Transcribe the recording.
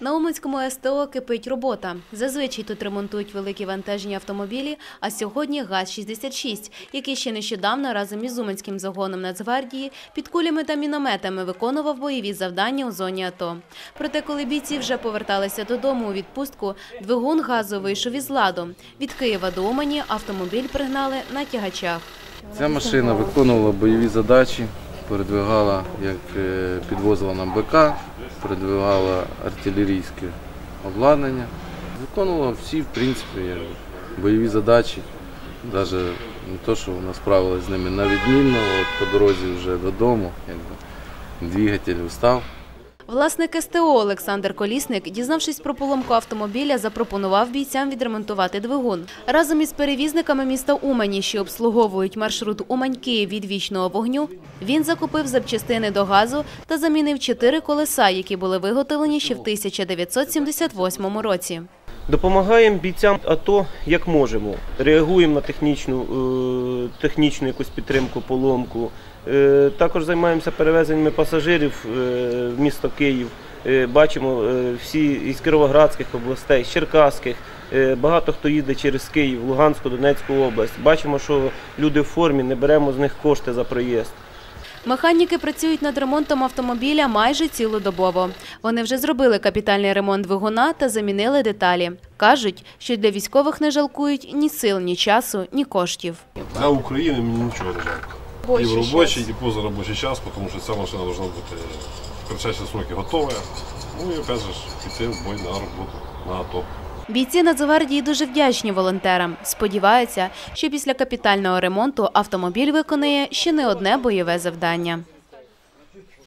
На Уманському СТО кипить робота. Зазвичай тут ремонтують великі вантажні автомобілі, а сьогодні ГАЗ-66, який ще нещодавно разом із Уманським загоном Нацгвардії під кулями та мінометами виконував бойові завдання у зоні АТО. Проте, коли бійці вже поверталися додому у відпустку, двигун газу вийшов із ладу. Від Києва до Умані автомобіль пригнали на тягачах. Ця машина виконувала бойові задачі, передвигала, як е, підвозила нам БК, передвигала артилерійське обладнання. Виконувала всі, в принципі, бойові задачі. Навіть не то, що вона справилася з ними на відмінно, от по дорозі вже додому, якби, двигатель устав. Власник СТО Олександр Колісник, дізнавшись про поломку автомобіля, запропонував бійцям відремонтувати двигун. Разом із перевізниками міста Умані, що обслуговують маршрут Умань-Київ від вічного вогню, він закупив запчастини до газу та замінив чотири колеса, які були виготовлені ще в 1978 році. Допомагаємо бійцям АТО як можемо. Реагуємо на технічну, е, технічну якусь підтримку, поломку. Е, Також займаємося перевезеннями пасажирів е, в місто Київ. Бачимо всі із Кіровоградських областей, з Черкаських. Багато хто їде через Київ, Луганську, Донецьку область. Бачимо, що люди в формі, не беремо з них кошти за проїзд. Механіки працюють над ремонтом автомобіля майже цілодобово. Вони вже зробили капітальний ремонт двигуна та замінили деталі. Кажуть, що для військових не жалкують ні сил, ні часу, ні коштів. Для України мені нічого не жалко. І в робочий, і позаробочий час, тому що ця машина повинна бути в кратчайші сроки готова. Ну і опять же піти в бой на роботу, на АТО. Бійці Нацгвардії дуже вдячні волонтерам. Сподіваються, що після капітального ремонту автомобіль виконає ще не одне бойове завдання.